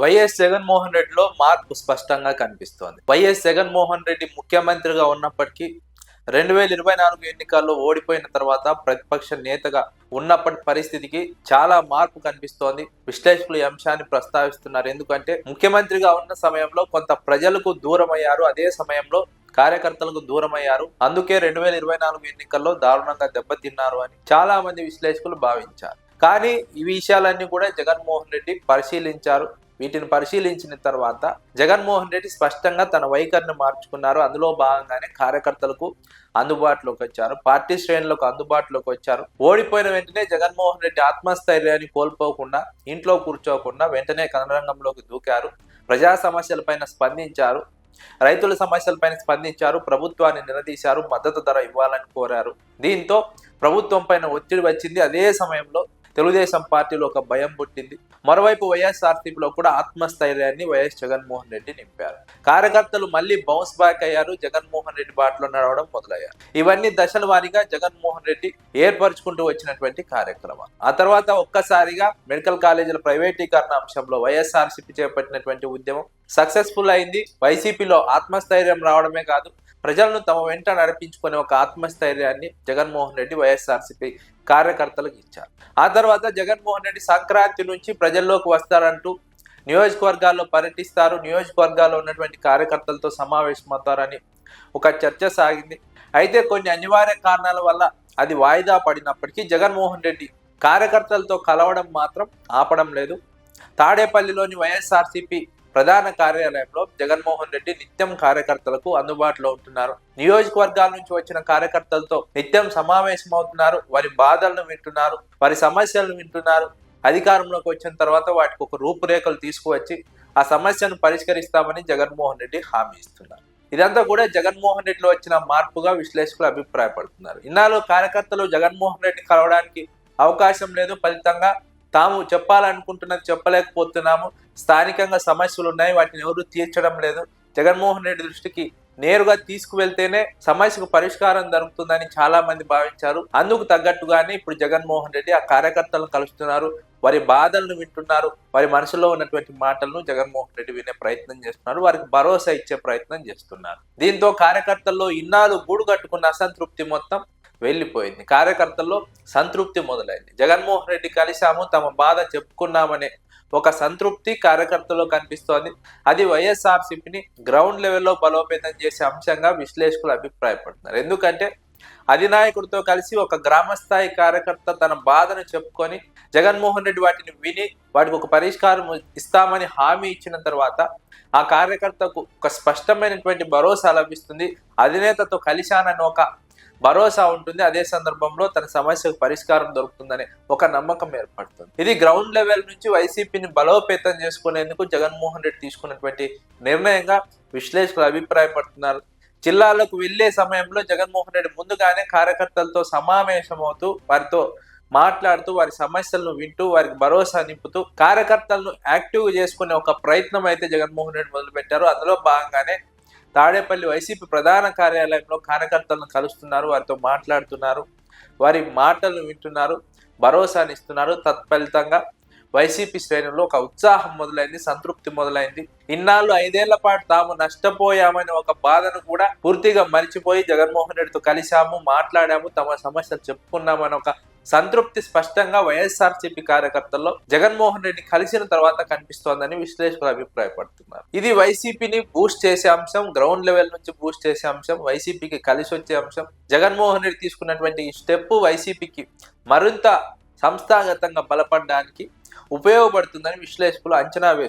YS Jaganmohan రెడ్డిలో మార్పు స్పష్టంగా కనిపిస్తోంది. వైఎస్ జగన్మోహన్ రెడ్డి ముఖ్యమంత్రిగా ఉన్నప్పటికీ రెండు వేల ఇరవై నాలుగు ఎన్నికల్లో ఓడిపోయిన తర్వాత ప్రతిపక్ష నేతగా ఉన్నప్పటి పరిస్థితికి చాలా మార్పు కనిపిస్తోంది. విశ్లేషకులు ఈ అంశాన్ని ప్రస్తావిస్తున్నారు. ఎందుకంటే ముఖ్యమంత్రిగా ఉన్న సమయంలో కొంత ప్రజలకు దూరం అయ్యారు అదే సమయంలో కార్యకర్తలకు దూరం అయ్యారు అందుకే రెండు వేల ఇరవై నాలుగు ఎన్నికల్లో దారుణంగా దెబ్బతిన్నారు అని చాలా మంది విశ్లేషకులు భావించారు. కానీ ఈ విషయాలన్నీ కూడా జగన్మోహన్ రెడ్డి పరిశీలించారు. వీటిని పరిశీలించిన తర్వాత జగన్మోహన్ రెడ్డి స్పష్టంగా తన వైఖరిని మార్చుకున్నారు. అందులో భాగంగానే కార్యకర్తలకు అందుబాటులోకి వచ్చారు. పార్టీ శ్రేణులకు అందుబాటులోకి వచ్చారు. ఓడిపోయిన వెంటనే జగన్మోహన్ రెడ్డి ఆత్మస్థైర్యాన్ని కోల్పోకుండా ఇంట్లో కూర్చోకుండా వెంటనే కనరంగంలోకి దూకారు. ప్రజా సమస్యలపైన స్పందించారు. రైతుల సమస్యలపైన స్పందించారు. ప్రభుత్వాన్ని నిలదీశారు. మద్దతు ధర ఇవ్వాలని కోరారు. దీంతో ప్రభుత్వం పైన ఒత్తిడి వచ్చింది. అదే సమయంలో తెలుగుదేశం పార్టీలో ఒక భయం పుట్టింది. మరోవైపు వైఎస్ఆర్సీపీలో కూడా ఆత్మస్థైర్యాన్ని వైఎస్ జగన్మోహన్ రెడ్డి నింపారు. కార్యకర్తలు మళ్ళీ బౌన్స్ బ్యాక్ అయ్యారు. జగన్మోహన్ రెడ్డి బాటలో నడవడం మొదలయ్యారు. ఇవన్నీ దశల వారీగా జగన్మోహన్ రెడ్డి ఏర్పరచుకుంటూ వచ్చినటువంటి కార్యక్రమాలు ఆ తర్వాత ఒక్కసారిగా మెడికల్ కాలేజీల ప్రైవేటీకరణ అంశంలో వైఎస్ఆర్సీపీ చేపట్టినటువంటి ఉద్యమం సక్సెస్ఫుల్ అయింది. వైసీపీలో ఆత్మస్థైర్యం రావడమే కాదు ప్రజలను తమ వెంట నడిపించుకునే ఒక ఆత్మస్థైర్యాన్ని జగన్మోహన్ రెడ్డి వైఎస్ఆర్సీపీ కార్యకర్తలకు ఇచ్చారు. ఆ తర్వాత జగన్మోహన్ రెడ్డి సంక్రాంతి నుంచి ప్రజల్లోకి వస్తారంటూ నియోజకవర్గాల్లో పర్యటిస్తారు. నియోజకవర్గాల్లో ఉన్నటువంటి కార్యకర్తలతో సమావేశమవుతారని ఒక చర్చ సాగింది. అయితే కొన్ని అనివార్య కారణాల వల్ల అది వాయిదా పడినప్పటికీ జగన్మోహన్ రెడ్డి కార్యకర్తలతో కలవడం మాత్రం ఆపడం లేదు. తాడేపల్లిలోని వైఎస్ఆర్సీపీ ప్రధాన కార్యాలయంలో జగన్మోహన్ రెడ్డి నిత్యం కార్యకర్తలకు అందుబాటులో ఉంటున్నారు. నియోజకవర్గాల నుంచి వచ్చిన కార్యకర్తలతో నిత్యం సమావేశమవుతున్నారు వారి బాధలను వింటున్నారు. వారి సమస్యలను వింటున్నారు. అధికారంలోకి వచ్చిన తర్వాత వాటికి ఒక రూపురేఖలు తీసుకువచ్చి ఆ సమస్యను పరిష్కరిస్తామని జగన్మోహన్ రెడ్డి హామీ ఇస్తున్నారు. ఇదంతా కూడా జగన్మోహన్ రెడ్డిలో వచ్చిన మార్పుగా విశ్లేషకులు అభిప్రాయపడుతున్నారు. ఇన్నాళ్ళు కార్యకర్తలు జగన్మోహన్ రెడ్డి కలవడానికి అవకాశం లేదు. ఫలితంగా తాము చెప్పాలనుకుంటున్నది చెప్పలేకపోతున్నాము. స్థానికంగా సమస్యలు ఉన్నాయి వాటిని ఎవరు తీర్చడం లేదు. జగన్మోహన్ రెడ్డి దృష్టికి నేరుగా తీసుకువెళ్తేనే సమస్యకు పరిష్కారం దొరుకుతుందని చాలా మంది భావించారు. అందుకు తగ్గట్టుగానే ఇప్పుడు జగన్మోహన్ రెడ్డి ఆ కార్యకర్తలను కలుస్తున్నారు. వారి బాధలను వింటున్నారు. వారి మనసులో ఉన్నటువంటి మాటలను జగన్మోహన్ రెడ్డి వినే ప్రయత్నం చేస్తున్నారు. వారికి భరోసా ఇచ్చే ప్రయత్నం చేస్తున్నారు. దీంతో కార్యకర్తల్లో ఇన్నాళ్ళు గూడు కట్టుకున్న అసంతృప్తి మొత్తం వెళ్ళిపోయింది. కార్యకర్తల్లో సంతృప్తి మొదలైంది. జగన్మోహన్ రెడ్డి కలిశాము తమ బాధ చెప్పుకున్నామనే ఒక సంతృప్తి కార్యకర్తలో కనిపిస్తోంది. అది వైఎస్ఆర్సీపీని గ్రౌండ్ లెవెల్లో బలోపేతం చేసే అంశంగా విశ్లేషకులు అభిప్రాయపడుతున్నారు. ఎందుకంటే అధినాయకుడితో కలిసి ఒక గ్రామస్థాయి కార్యకర్త తన బాధను చెప్పుకొని జగన్మోహన్ రెడ్డి వాటిని విని వాటికి ఒక పరిష్కారం ఇస్తామని హామీ ఇచ్చిన తర్వాత ఆ కార్యకర్తకు ఒక స్పష్టమైనటువంటి భరోసా లభిస్తుంది. అధినేతతో కలిశానని ఒక భరోసా ఉంటుంది అదే సందర్భంలో తన సమస్యకు పరిష్కారం దొరుకుతుందనే ఒక నమ్మకం ఏర్పడుతుంది. ఇది గ్రౌండ్ లెవెల్ నుంచి వైసీపీని బలోపేతం చేసుకునేందుకు జగన్మోహన్ రెడ్డి తీసుకున్నటువంటి నిర్ణయంగా విశ్లేషకులు అభిప్రాయపడుతున్నారు. జిల్లాలకు వెళ్ళే సమయంలో జగన్మోహన్ రెడ్డి ముందుగానే కార్యకర్తలతో సమావేశమవుతూ వారితో మాట్లాడుతూ వారి సమస్యలను వింటూ వారికి భరోసా నింపుతూ కార్యకర్తలను యాక్టివ్ చేసుకునే ఒక ప్రయత్నం అయితే జగన్మోహన్ రెడ్డి మొదలుపెట్టారు. అందులో భాగంగానే తాడేపల్లి వైసీపీ ప్రధాన కార్యాలయంలో కార్యకర్తలను కలుస్తున్నారు వారితో మాట్లాడుతున్నారు వారి మాటలను వింటున్నారు భరోసాని ఇస్తున్నారు. తత్ఫలితంగా వైసీపీ శ్రేణుల్లో ఒక ఉత్సాహం మొదలైంది సంతృప్తి మొదలైంది. ఇన్నాళ్ళు ఐదేళ్ళ పాటు తాము నష్టపోయామని ఒక బాధను కూడా పూర్తిగా మరిచిపోయి జగన్మోహన్ రెడ్డితో కలిశాము మాట్లాడాము తమ సమస్యలు చెప్పుకున్నామని ఒక సంతృప్తి స్పష్టంగా వైఎస్ఆర్సీపీ కార్యకర్తల్లో జగన్మోహన్ రెడ్డి కలిసిన తర్వాత కనిపిస్తోందని విశ్లేషకులు అభిప్రాయపడుతున్నారు. ఇది వైసీపీని బూస్ట్ చేసే అంశం గ్రౌండ్ లెవెల్ నుంచి బూస్ట్ చేసే అంశం వైసీపీకి కలిసి వచ్చే అంశం. జగన్మోహన్ రెడ్డి తీసుకున్నటువంటి ఈ స్టెప్ వైసీపీకి మరింత సంస్థాగతంగా బలపడడానికి ఉపయోగపడుతుందని విశ్లేషకులు అంచనా వేస్తున్నారు.